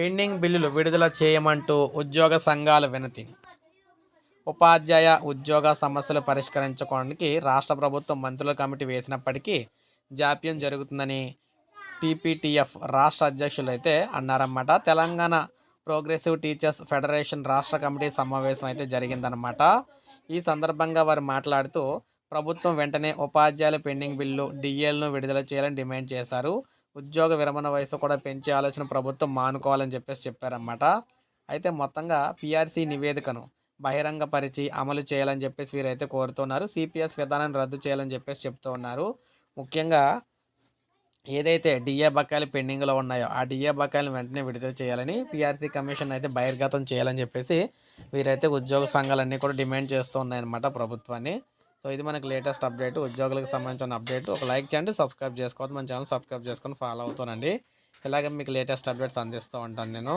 Pending బిల్లులు విడుదల చేయమంటూ ఉద్యోగ సంఘాల వినతి. ఉపాధ్యాయ ఉద్యోగ సమస్యలు పరిష్కరించుకోవడానికి రాష్ట్ర ప్రభుత్వం మంత్రుల కమిటీ వేసినప్పటికీ జాప్యం జరుగుతుందని టీపీటీఎఫ్ రాష్ట్ర అధ్యక్షులు అయితే అన్నారన్నమాట. తెలంగాణ ప్రోగ్రెసివ్ టీచర్స్ ఫెడరేషన్ రాష్ట్ర కమిటీ సమావేశం అయితే జరిగిందనమాట ఈ సందర్భంగా వారు మాట్లాడుతూ ప్రభుత్వం వెంటనే ఉపాధ్యాయుల పెండింగ్ బిల్లు డిఏలను విడుదల చేయాలని డిమాండ్ చేశారు. ఉద్యోగ విరమణ వయసు కూడా పెంచే ఆలోచన ప్రభుత్వం మానుకోవాలని చెప్పేసి చెప్పారన్నమాట. అయితే మొత్తంగా పిఆర్సీ నివేదికను బహిరంగపరిచి అమలు చేయాలని చెప్పేసి వీరైతే కోరుతున్నారు. సిపిఎస్ విధానాన్ని రద్దు చేయాలని చెప్పేసి చెప్తూ ఉన్నారు. ముఖ్యంగా ఏదైతే డిఏ బకాయిలు పెండింగ్లో ఉన్నాయో ఆ డిఏ బకాయిలను వెంటనే విడుదల చేయాలని పిఆర్సీ కమిషన్ అయితే బహిర్గతం చేయాలని చెప్పేసి వీరైతే ఉద్యోగ సంఘాలన్నీ కూడా డిమాండ్ చేస్తూ ఉన్నాయన్నమాట ప్రభుత్వాన్ని. సో ఇది మనకి లేటెస్ట్ అప్డేట్. ఉద్యోగులకు సంబంధించిన అప్డేట్. ఒక లైక్ చేయండి సబ్స్క్రైబ్ చేసుకోవద్దు. మన ఛానల్ సబ్స్క్రైబ్ చేసుకొని ఫాలో అవుతానండి ఇలాగే మీకు లేటెస్ట్ అప్డేట్స్ అందిస్తూ ఉంటాను నేను.